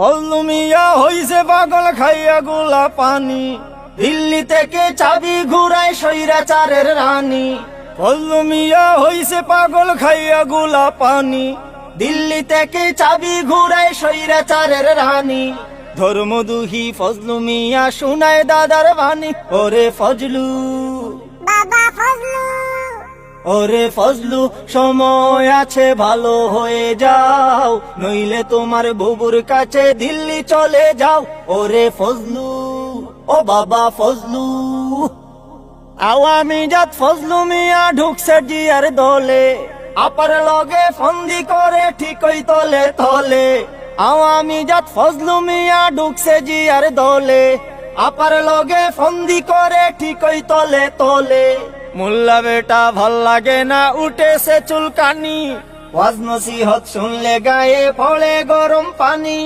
ফজলু মিয়া হইছে পাগল খাইয়া গুলা পানি। দিল্লি থেকে চাবি ঘুরায় সৈরাচারের রানী। পাগল পানি। দিল্লি থেকে চাবি ঘুরায় ধর্মদুহি ফজলু মিয়া শুনায় দাদার বাণী, ওরে ফজলু। ওরে ফজলু, সময় আছে, ভালো হয়ে যাও। নইলে তোমার বুবুর কাছে দিল্লি চলে যাও। ওরে ফজলু, ও বাবা ফজলু। আওয়ামী জাত ফজলু মিয়া ঢুকছে জিয়ার দলে। আপার লগে ফন্দি করে ঠিকই তলে তলে। আওয়ামী জাত ফজলু মিয়া ঢুকছে জিয়ার দলে। আপার লগে ফন্দি করে ঠিকই তলে তলে। মোল্লা বেটা ভালো লাগে না উঠেছে চুলকানি। ওয়াজ শুনলে গায়ে ফলে গরম পানি।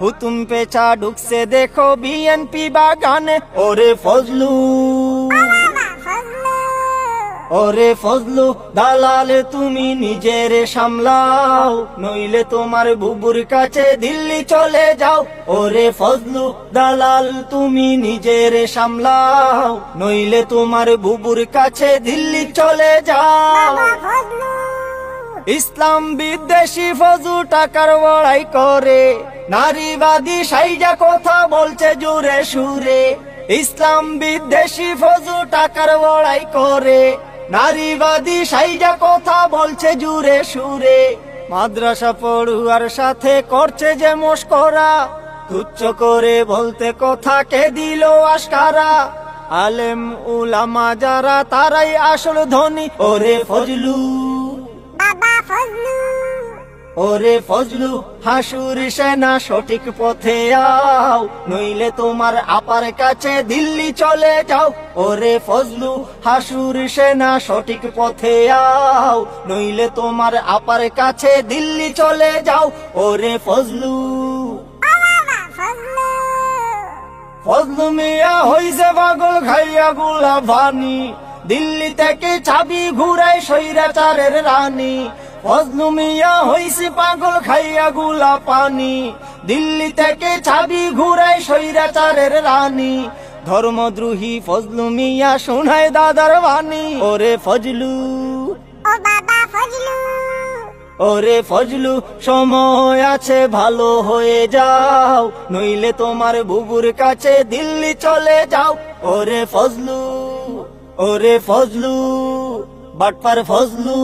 হুতুম পেছা ঢুকছে দেখো বিএনপি বাগানে, ওরে ফজলু। ওরে ফজলু দালালে তুমি নিজের সামলাও নইলে তোমার বুবুর কাছে দিল্লি চলে যাও। ওরে ফজলু দালাল তুমি নিজের সামলাও নইলে তোমার বুবুর কাছে দিল্লি চলে যাও। ইসলাম বিদ্বেষী ফজু টাকার বড়াই করে নারীবাদী সাইজা কথা বলছে জুড়ে সুরে। ইসলাম বিদ্বেষী ফজু টাকার বড়াই করে নারীবাদী সাইজা কথা বলছে জুরে সুরে। মাদ্রাসা পড়ুয়ার সাথে করছে যে মস্করা। তুচ্ছ করে বলতে কথা কে দিল আশকারা। আলেম, উলামা যারা, তারাই আসল ধনী। ওরে ফজলু। বাবা ফজলু। ওরে ফজলু, হাসুর সেনা সঠিক পথে আও, নইলে তোমার আপার কাছে দিল্লি চলে যাও। ওরে ফজলু, হাসুর সেনা সঠিক পথে আও, নইলে তোমার আপার কাছে দিল্লি চলে যাও। ওরে ফজলু। ফজলু মিয়া হইছে পাগল, খাইয়া গুলা ভানি। দিল্লি থেকে চাবি ঘুরাই সৈরাচারের রানী। ফজলু মিয়া হইছে পাগল খাইয়া গুলা পানি। দিল্লি থেকে চাবি ঘুরাই সৈরাচারের রানী। ধর্মদ্রোহী ফজলু মিয়া শোনায় দাদার বাণী। ওরে ফজলু। ও বাবা ফজলু। ওরে ফজলু সময় আছে ভালো হয়ে যাও। নইলে তোমার বুবুর কাছে দিল্লি চলে যাও। ওরে ফজলু ওরে ফজলু বাটপার ফজলু।